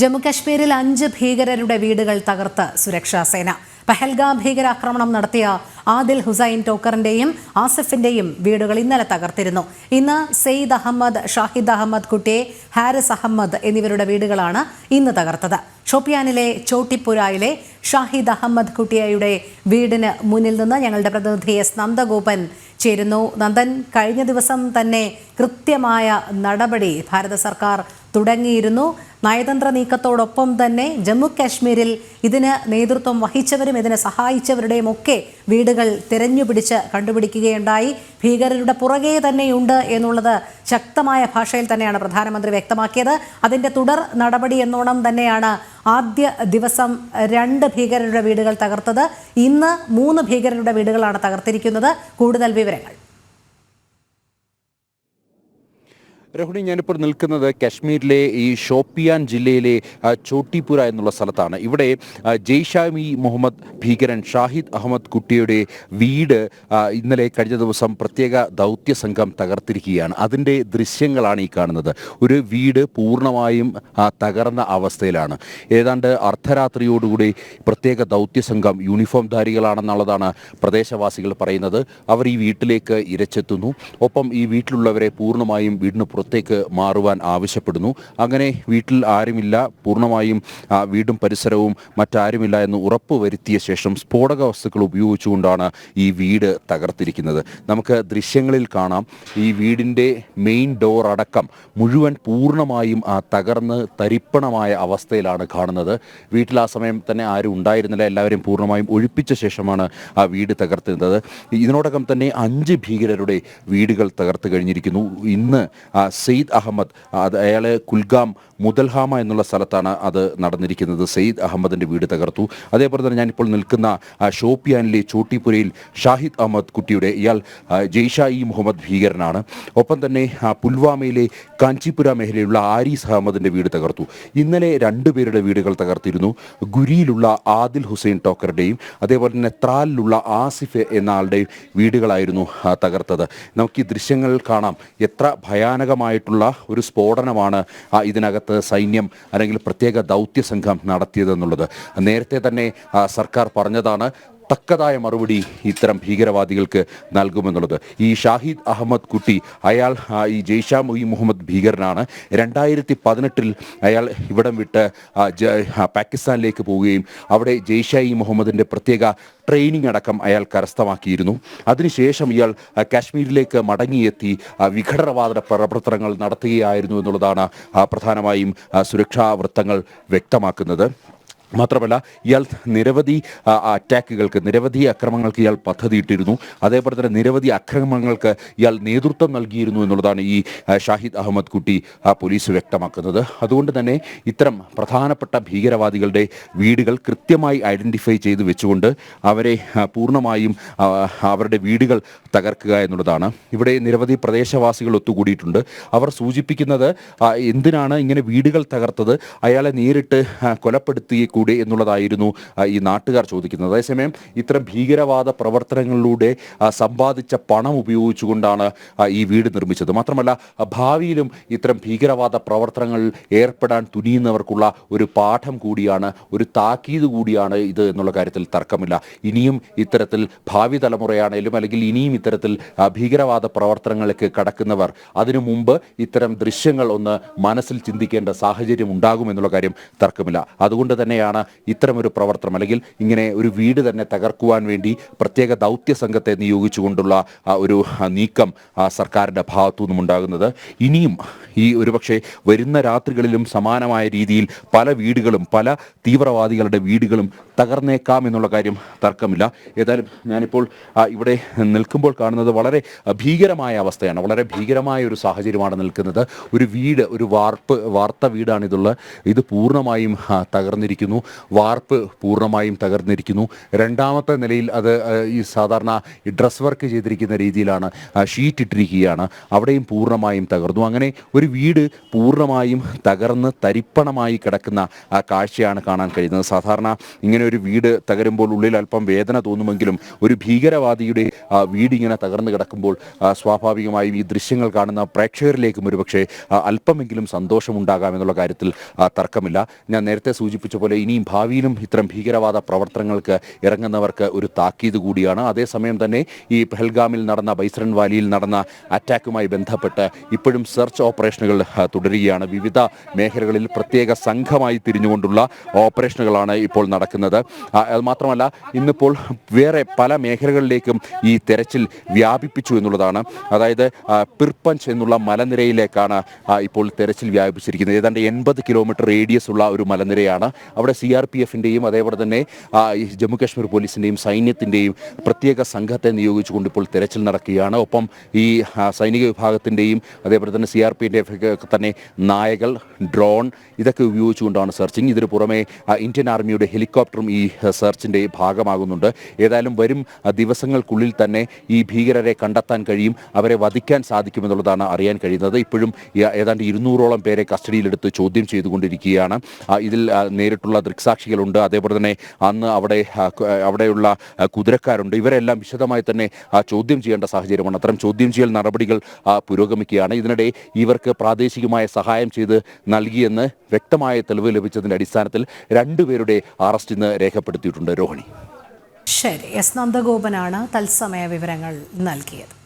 ജമ്മുകശ്മീരിൽ അഞ്ച് ഭീകരരുടെ വീടുകൾ തകർത്ത് സുരക്ഷാസേന പഹൽഗാം ഭീകരാക്രമണം നടത്തിയ ആദിൽ ഹുസൈൻ ടോക്കറിന്റെയും ആസിഫിന്റെയും വീടുകൾ ഇന്നലെ തകർത്തിരുന്നു. ഇന്ന് സെയ്ദ് അഹമ്മദ് ഷാഹിദ് അഹമ്മദ് കുട്ടിയെ ഹാരിസ് അഹമ്മദ് എന്നിവരുടെ വീടുകളാണ് ഇന്ന് തകർത്തത്. ഷോപ്പിയാനിലെ ചോട്ടിപ്പുരായിലെ ഷാഹിദ് അഹമ്മദ് കുട്ടിയയുടെ വീടിന് മുന്നിൽ നിന്ന് ഞങ്ങളുടെ പ്രതിനിധി എസ് നന്ദഗോപൻ ചേരുന്നു. നന്ദൻ കഴിഞ്ഞ ദിവസം തന്നെ കൃത്യമായ നടപടി ഭാരത സർക്കാർ തുടങ്ങിയിരുന്നു. നയതന്ത്ര നീക്കത്തോടൊപ്പം തന്നെ ജമ്മു കാശ്മീരിൽ ഇതിന് നേതൃത്വം വഹിച്ചവരും ഇതിനെ സഹായിച്ചവരുടെയും ഒക്കെ വീടുകൾ തിരഞ്ഞുപിടിച്ച് കണ്ടുപിടിക്കുകയുണ്ടായി. ഭീകരരുടെ പുറകെ തന്നെയുണ്ട് എന്നുള്ളത് ശക്തമായ ഭാഷയിൽ തന്നെയാണ് പ്രധാനമന്ത്രി വ്യക്തമാക്കിയത്. അതിന്റെ തുടർ നടപടി എന്നോണം തന്നെയാണ് ആദ്യ ദിവസം രണ്ട് ഭീകരരുടെ വീടുകൾ തകർത്തത്. ഇന്ന് മൂന്ന് ഭീകരരുടെ വീടുകളാണ് തകർത്തിരിക്കുന്നത്. കൂടുതൽ വിവരങ്ങൾ. രഹുണി ഞാനിപ്പോൾ നിൽക്കുന്നത് കശ്മീരിലെ ഈ ഷോപ്പിയാൻ ജില്ലയിലെ ചോട്ടിപുര എന്നുള്ള സ്ഥലത്താണ്. ഇവിടെ ജെയ്ഷാമി മുഹമ്മദ് ഭീകരൻ ഷാഹിദ് അഹമ്മദ് കുട്ടിയുടെ വീട് ഇന്നലെ കഴിഞ്ഞ ദിവസം പ്രത്യേക ദൗത്യ സംഘം തകർത്തിരിക്കുകയാണ്. അതിന്റെ ദൃശ്യങ്ങളാണ് ഈ കാണുന്നത്. ഒരു വീട് പൂർണമായും തകർന്ന അവസ്ഥയിലാണ്. ഏതാണ്ട് അർദ്ധരാത്രിയോടുകൂടി പ്രത്യേക ദൗത്യ സംഘം യൂണിഫോം ധാരികളാണെന്നുള്ളതാണ് പ്രദേശവാസികൾ പറയുന്നത്. അവർ ഈ വീട്ടിലേക്ക് ഇരച്ചെത്തുന്നു. ഒപ്പം ഈ വീട്ടിലുള്ളവരെ പൂർണമായും വീടിന് പുറത്തേക്ക് മാറുവാൻ ആവശ്യപ്പെടുന്നു. അങ്ങനെ വീട്ടിൽ ആരുമില്ല. പൂർണമായും വീടും പരിസരവും മറ്റാരുമില്ല എന്ന് ഉറപ്പ് വരുത്തിയ ശേഷം സ്ഫോടക വസ്തുക്കൾ ഉപയോഗിച്ചുകൊണ്ടാണ് ഈ വീട് തകർത്തിരിക്കുന്നത്. നമുക്ക് ദൃശ്യങ്ങളിൽ കാണാം. ഈ വീടിന്റെ മെയിൻ ഡോർ അടക്കം മുഴുവൻ പൂർണമായും തകർന്ന് തരിപ്പണമായ അവസ്ഥയിലാണ് കാണുന്നത്. വീട്ടിൽ ആ സമയം തന്നെ ആരും ഉണ്ടായിരുന്നില്ല. എല്ലാവരും പൂർണമായും ഒഴിപ്പിച്ച ശേഷമാണ് ആ വീട് തകർത്തിരുന്നത്. ഇതിനോടകം തന്നെ അഞ്ച് ഭീകരരുടെ വീടുകൾ തകർത്ത് കഴിഞ്ഞിരിക്കുന്നു. ഇന്ന് ആ, സെയ്ദ് അഹമ്മദ് അത് അയാളെ കുൽഗാം മുതൽഹാമ എന്നുള്ള സ്ഥലത്താണ് അത് നടന്നിരിക്കുന്നത്. സെയ്ദ് അഹമ്മദിന്റെ വീട് തകർത്തു. അതേപോലെ തന്നെ ഞാനിപ്പോൾ നിൽക്കുന്ന ഷോപ്പിയാനിലെ ചോട്ടിപ്പുരയിൽ ഷാഹിദ് അഹമ്മദ് കുട്ടിയുടെ ഇയാൾ ജെയ്ഷ ഇ മുഹമ്മദ് ഭീകരനാണ്. ഒപ്പം തന്നെ പുൽവാമയിലെ കാഞ്ചിപുര മേഖലയിലുള്ള ആരീസ് അഹമ്മദിന്റെ വീട് തകർത്തു. ഇന്നലെ രണ്ടുപേരുടെ വീടുകൾ തകർത്തിരുന്നു. ഗുരിയിലുള്ള ആദിൽ ഹുസൈൻ ടോക്കറുടെയും അതേപോലെ തന്നെ ത്രാലിലുള്ള ആസിഫ് എന്ന ആളുടെയും വീടുകളായിരുന്നു തകർത്തത്. നമുക്ക് ഈ ദൃശ്യങ്ങൾ കാണാം. എത്ര ഭയാനകമായിട്ടുള്ള ഒരു സ്ഫോടനമാണ് ഇതിനകത്ത് സൈന്യം അല്ലെങ്കിൽ പ്രത്യേക ദൗത്യ സംഘം നടത്തിയതെന്നുള്ളത്. നേരത്തെ തന്നെ സർക്കാർ പറഞ്ഞതാണ് തക്കതായ മറുപടി ഇത്തരം ഭീകരവാദികൾക്ക് നൽകുമെന്നുള്ളത്. ഈ ഷാഹിദ് അഹമ്മദ് കുട്ടി അയാൾ ഈ ജെയ്ഷാ മൊയ് മുഹമ്മദ് ഭീകരനാണ്. രണ്ടായിരത്തി പതിനെട്ടിൽ അയാൾ ഇവിടം വിട്ട് പാകിസ്ഥാനിലേക്ക് പോവുകയും അവിടെ ജെയ്ഷാ ഇ മുഹമ്മദിന്റെ പ്രത്യേക ട്രെയിനിങ് അടക്കം അയാൾ കരസ്ഥമാക്കിയിരുന്നു. അതിനുശേഷം ഇയാൾ കാശ്മീരിലേക്ക് മടങ്ങിയെത്തി വിഘടനവാദ പ്രവർത്തനങ്ങൾ നടത്തുകയായിരുന്നു എന്നുള്ളതാണ് പ്രധാനമായും സുരക്ഷാ വൃത്തങ്ങൾ വ്യക്തമാക്കുന്നത്. മാത്രമല്ല ഇയാൾ നിരവധി അറ്റാക്കുകൾക്ക് നിരവധി അക്രമങ്ങൾക്ക് ഇയാൾ പദ്ധതിയിട്ടിരുന്നു അതേപോലെ തന്നെ നിരവധി അക്രമങ്ങൾക്ക് ഇയാൾ നേതൃത്വം നൽകിയിരുന്നു എന്നുള്ളതാണ് ഈ ഷാഹിദ് അഹമ്മദ് കുട്ടി പോലീസ് വ്യക്തമാക്കുന്നത്. അതുകൊണ്ട് തന്നെ ഇത്തരം പ്രധാനപ്പെട്ട ഭീകരവാദികളുടെ വീടുകൾ കൃത്യമായി ഐഡന്റിഫൈ ചെയ്ത് വെച്ചുകൊണ്ട് അവരെ പൂർണമായും അവരുടെ വീടുകൾ തകർക്കുക എന്നുള്ളതാണ്. ഇവിടെ നിരവധി പ്രദേശവാസികൾ ഒത്തുകൂടിയിട്ടുണ്ട്. അവർ സൂചിപ്പിക്കുന്നത് എന്തിനാണ് ഇങ്ങനെ വീടുകൾ തകർത്തത്? അയാളെ നേരിട്ട് കൊലപ്പെടുത്തി കൂടെ എന്നുള്ളതായിരുന്നു ഈ നാട്ടുകാർ ചോദിക്കുന്നത്. അതേസമയം ഇത്തരം ഭീകരവാദ പ്രവർത്തനങ്ങളിലൂടെ സമ്പാദിച്ച പണം ഉപയോഗിച്ചുകൊണ്ടാണ് ഈ വീട് നിർമ്മിച്ചത്. മാത്രമല്ല ഭാവിയിലും ഇത്തരം ഭീകരവാദ പ്രവർത്തനങ്ങളിൽ ഏർപ്പെടാൻ തുനിയുന്നവർക്കുള്ള ഒരു പാഠം കൂടിയാണ് ഒരു താക്കീത് കൂടിയാണ് ഇത് എന്നുള്ള കാര്യത്തിൽ തർക്കമില്ല. ഇനിയും ഇത്തരത്തിൽ ഭാവി തലമുറയാണേലും അല്ലെങ്കിൽ ഇനിയും ഇത്തരത്തിൽ ഭീകരവാദ പ്രവർത്തനങ്ങളിലേക്ക് കടക്കുന്നവർ അതിനു മുമ്പ് ഇത്തരം ദൃശ്യങ്ങൾ ഒന്ന് മനസ്സിൽ ചിന്തിക്കേണ്ട സാഹചര്യം ഉണ്ടാകും എന്നുള്ള കാര്യം തർക്കമില്ല. അതുകൊണ്ട് തന്നെയാണ് ഇത്തരമൊരു പ്രവർത്തനം. അല്ലെങ്കിൽ ഇങ്ങനെ ഒരു വീട് തന്നെ തകർക്കുവാൻ വേണ്ടി പ്രത്യേക ദൗത്യ സംഘത്തെ നിയോഗിച്ചുകൊണ്ടുള്ള ഒരു നീക്കം സർക്കാരിന്റെ ഭാഗത്തു നിന്നും ഉണ്ടാകുന്നത്. ഇനിയും ഈ ഒരുപക്ഷെ വരുന്ന രാത്രികളിലും സമാനമായ രീതിയിൽ പല വീടുകളും പല തീവ്രവാദികളുടെ വീടുകളും തകർന്നേക്കാം എന്നുള്ള കാര്യം തർക്കമില്ല. ഏതായാലും ഞാനിപ്പോൾ ഇവിടെ നിൽക്കുമ്പോൾ കാണുന്നത് വളരെ ഭീകരമായ അവസ്ഥയാണ്. വളരെ ഭീകരമായ ഒരു സാഹചര്യമാണ് നിൽക്കുന്നത്. ഒരു വീട് ഒരു വാർപ്പ് വാർത്ത വീടാണിതുള്ള. ഇത് പൂർണമായും തകർന്നിരിക്കുന്നു. തകർന്നിരിക്കുന്നു. വാർപ്പ് പൂർണമായും തകർന്നിരിക്കുന്നു. രണ്ടാമത്തെ നിലയിൽ അത് ഈ സാധാരണ ഡ്രസ് വർക്ക് ചെയ്തിരിക്കുന്ന രീതിയിലാണ് ഷീറ്റ് ഇട്ടിരിക്കുകയാണ്. അവിടെയും പൂർണമായും തകർന്നു. അങ്ങനെ ഒരു വീട് പൂർണമായും തകർന്ന് തരിപ്പണമായി കിടക്കുന്ന കാഴ്ചയാണ് കാണാൻ കഴിയുന്നത്. സാധാരണ ഇങ്ങനെ ഒരു വീട് തകരുമ്പോൾ ഉള്ളിൽ അല്പം വേദന തോന്നുമെങ്കിലും ഒരു ഭീകരവാദിയുടെ വീട് ഇങ്ങനെ തകർന്നു കിടക്കുമ്പോൾ സ്വാഭാവികമായും ഈ ദൃശ്യങ്ങൾ കാണുന്ന പ്രേക്ഷകരിലേക്കും ഒരുപക്ഷെ അല്പമെങ്കിലും സന്തോഷമുണ്ടാകാം എന്നുള്ള കാര്യത്തിൽ തർക്കമില്ല. ഞാൻ നേരത്തെ സൂചിപ്പിച്ച പോലെ ഇനിയും ഭാവിയിലും ഇത്തരം ഭീകരവാദ പ്രവർത്തനങ്ങൾക്ക് ഇറങ്ങുന്നവർക്ക് ഒരു താക്കീത് കൂടിയാണ്. അതേസമയം തന്നെ ഈ പെഹൽഗാമിൽ നടന്ന ബൈസ്രൻ വാലിയിൽ നടന്ന അറ്റാക്കുമായി ബന്ധപ്പെട്ട് ഇപ്പോഴും സെർച്ച് ഓപ്പറേഷനുകൾ തുടരുകയാണ്. വിവിധ മേഖലകളിൽ പ്രത്യേക സംഘമായി തിരിഞ്ഞുകൊണ്ടുള്ള ഓപ്പറേഷനുകളാണ് ഇപ്പോൾ നടക്കുന്നത്. മാത്രമല്ല ഇന്നിപ്പോൾ വേറെ പല മേഖലകളിലേക്കും ഈ തെരച്ചിൽ വ്യാപിപ്പിച്ചു എന്നുള്ളതാണ്. അതായത് പിർപ്പഞ്ച് എന്നുള്ള മലനിരയിലേക്കാണ് ഇപ്പോൾ തെരച്ചിൽ വ്യാപിപ്പിച്ചിരിക്കുന്നത്. ഏതാണ്ട് എൺപത് കിലോമീറ്റർ റേഡിയസ് ഉള്ള ഒരു മലനിരയാണ്. അവിടെ സി ആർ പി എഫിന്റെയും അതേപോലെ തന്നെ ജമ്മുകാശ്മീർ ജമ്മു കാശ്മീർ പോലീസിന്റെയും സൈന്യത്തിന്റെയും പ്രത്യേക സംഘത്തെ നിയോഗിച്ചുകൊണ്ട് ഇപ്പോൾ തെരച്ചിൽ നടക്കുകയാണ്. ഒപ്പം ഈ സൈനിക വിഭാഗത്തിന്റെയും അതേപോലെ തന്നെ സി ആർ പി തന്നെ നായകൾ ഡ്രോൺ ഇതൊക്കെ ഉപയോഗിച്ചുകൊണ്ടാണ് സെർച്ചിങ്. ഇതിന് പുറമെ ഇന്ത്യൻ ആർമിയുടെ ഹെലികോപ്റ്ററും ഈ സെർച്ചിന്റെ ഭാഗമാകുന്നുണ്ട്. ഏതായാലും വരും ദിവസങ്ങൾക്കുള്ളിൽ തന്നെ ഈ ഭീകരരെ കണ്ടെത്താൻ കഴിയും അവരെ വധിക്കാൻ സാധിക്കുമെന്നുള്ളതാണ് അറിയാൻ കഴിയുന്നത്. ഇപ്പോഴും ഏതാണ്ട് ഇരുന്നൂറോളം പേരെ കസ്റ്റഡിയിലെടുത്ത് ചോദ്യം ചെയ്തുകൊണ്ടിരിക്കുകയാണ്. ഇതിൽ നേരിട്ടുള്ള ദൃക്സാക്ഷികളുണ്ട്. അതേപോലെ തന്നെ അന്ന് അവിടെ അവിടെയുള്ള കുതിരക്കാരുണ്ട്. ഇവരെല്ലാം വിശദമായി തന്നെ ചോദ്യം ചെയ്യേണ്ട സാഹചര്യമാണ്. അത്തരം ചോദ്യം ചെയ്യൽ നടപടികൾ പുരോഗമിക്കുകയാണ്. ഇതിനിടെ ഇവർക്ക് പ്രാദേശികമായ സഹായം ചെയ്ത് നൽകിയെന്ന് വ്യക്തമായ തെളിവ് ലഭിച്ചതിന്റെ അടിസ്ഥാനത്തിൽ രണ്ടുപേരുടെ അറസ്റ്റ് ഇന്ന് രേഖപ്പെടുത്തിയിട്ടുണ്ട്. രോഹിണി. ശരി. എസ് നന്ദഗോപനാണ് തത്സമയ വിവരങ്ങൾ നൽകിയത്.